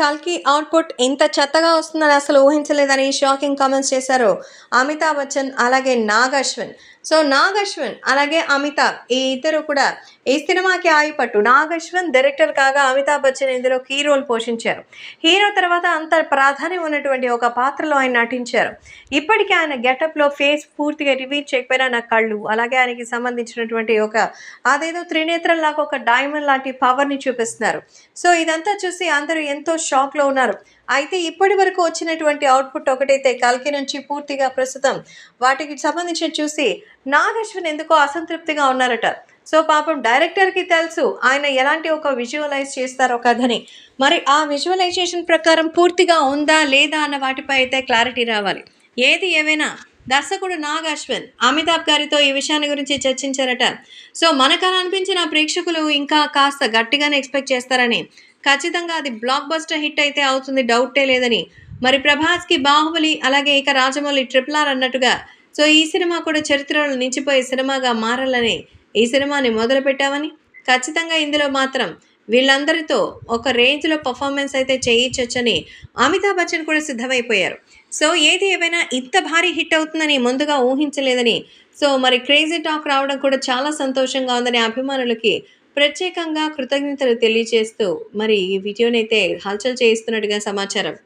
కల్కి అవుట్పుట్ ఇంత చెత్తగా వస్తుందని అసలు ఊహించలేదని షాకింగ్ కామెంట్స్ చేశారు అమితాబ్ బచ్చన్ అలాగే నాగ్ అశ్విన్ సో నాగ్ అశ్విన్ అలాగే అమితాబ్ ఈ ఇద్దరు కూడా ఈ సినిమాకి ఆయుపట్టు నాగ్ అశ్విన్ డైరెక్టర్ కాగా అమితాబ్ బచ్చన్ ఇందులో కీ రోల్ పోషించారు. హీరో తర్వాత అంత ప్రాధాన్యం ఉన్నటువంటి ఒక పాత్రలో ఆయన నటించారు. ఇప్పటికీ ఆయన గెటప్లో ఫేస్ పూర్తిగా రివీల్ చేయకపోయినా నా కళ్ళు అలాగే ఆయనకి సంబంధించినటువంటి ఒక అదేదో త్రినేత్రం లాగా ఒక డైమండ్ లాంటి పవర్ని చూపిస్తున్నారు. సో ఇదంతా చూసి అందరూ ఎంతో షాక్లో ఉన్నారు. అయితే ఇప్పటి వరకు వచ్చినటువంటి అవుట్పుట్ ఒకటైతే కల్కి నుంచి పూర్తిగా ప్రస్తుతం వాటికి సంబంధించి చూసి నాగశ్వన్ ఎందుకో అసంతృప్తిగా ఉన్నారట. సో పాపం డైరెక్టర్కి తెలుసు ఆయన ఎలాంటి ఒక విజువలైజ్ చేస్తారో కథని. మరి ఆ విజువలైజేషన్ ప్రకారం పూర్తిగా ఉందా లేదా అన్న వాటిపై అయితే క్లారిటీ రావాలి. ఏది ఏమైనా దర్శకుడు నాగ్ అశ్విన్ అమితాబ్ గారితో ఈ విషయాన్ని గురించి చర్చించారట. సో మనకు అనిపించిన ప్రేక్షకులు ఇంకా కాస్త గట్టిగానే ఎక్స్పెక్ట్ చేస్తారని. ఖచ్చితంగా అది బ్లాక్ బస్టర్ హిట్ అయితే అవుతుంది డౌటే లేదని. మరి ప్రభాస్కి బాహుబలి అలాగే ఇక రాజమౌళి ట్రిపుల్ ఆర్ అన్నట్టుగా. సో ఈ సినిమా కూడా చరిత్రలో నిలిచిపోయే సినిమాగా మారాలని ఈ సినిమాని మొదలుపెట్టామని ఖచ్చితంగా ఇందులో మాత్రం వీళ్ళందరితో ఒక రేంజ్లో పర్ఫార్మెన్స్ అయితే చేయించొచ్చని అమితాబ్ బచ్చన్ కూడా సిద్ధమైపోయారు. సో ఏది ఏమైనా ఇంత భారీ హిట్ అవుతుందని ముందుగా ఊహించలేదని సో మరి క్రేజీ టాక్ రావడం కూడా చాలా సంతోషంగా ఉందని అభిమానులకి ప్రత్యేకంగా కృతజ్ఞతలు తెలియజేస్తూ మరి ఈ వీడియోనైతే హల్చల్ చేయిస్తున్నట్టుగా సమాచారం.